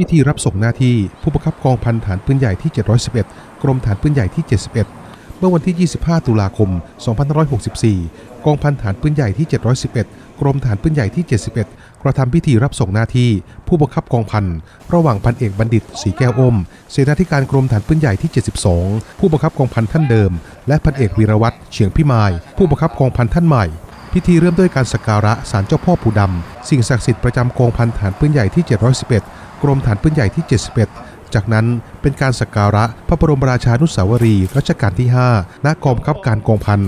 พิธีรับส่งหน้าที่ผู้บังคับกองพันฐานปืนใหญ่ที่ 711 กรมฐานปืนใหญ่ที่ 71 เมื่อวันที่ 25 ตุลาคม 2564 กองพันฐานปืนใหญ่ที่ 711 กรมฐานปืนใหญ่ที่ 71 กระทำพิธีรับส่งหน้าที่ผู้บังคับกองพันระหว่างพันเอกบัณฑิตศรีแก้วอม เสนาธิการกรมฐานปืนใหญ่ที่ 72 ผู้บังคับกองพันท่านเดิม และพันเอกวีรวัตรเฉียงพิมาย ผู้บังคับกองพันท่านใหม่พิธีเริ่มด้วยการสักการะศาลเจ้าพ่อปู่ดำ สิ่งศักดิ์สิทธิ์ประจำกองพันฐานปืนใหญ่ที่ 711 กรมฐานปืนใหญ่ที่ 71 จากนั้นเป็นการสักการะพระบรมราชานุสาวรีย์รัชกาลที่ 5 ณ กองบังคับการกองพัน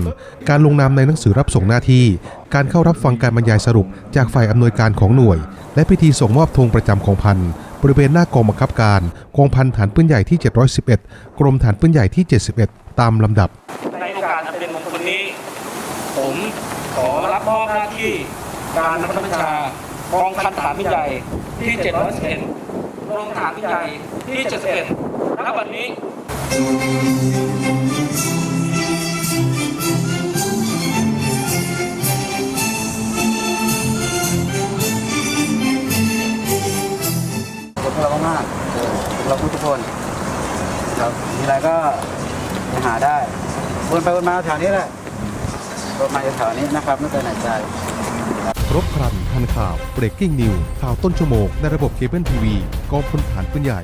การลงนามในหนังสือรับส่งหน้าที่ การเข้ารับฟังการบรรยายสรุปจากฝ่ายอำนวยการของหน่วย และพิธีส่งมอบธงประจำกองพันบริเวณหน้ากองบังคับการกองพันฐานปืนใหญ่ที่ 711 กรมฐานปืนใหญ่ที่ 71 ตามลำดับ ในโอกาสอันเป็นมงคลนี้ ผมขอรับมอบหน้าที่การบังคับบัญชา กองพันฐานพิใหญ่ที่ 711กองฐานพิใหญ่ที่ 71ณวันนี้ขอบคุณเรามากเออเราทุกคนครับมีอะไรก็ไปหาได้วนไปวนมาแถวนี้แหละวนมาแถวนี้นะครับไม่ไปไหนไกล ครบครันทันข่าว breaking news ข่าวต้นชั่วโมงในระบบเคเบิลทีวีกองพลฐานปืนใหญ่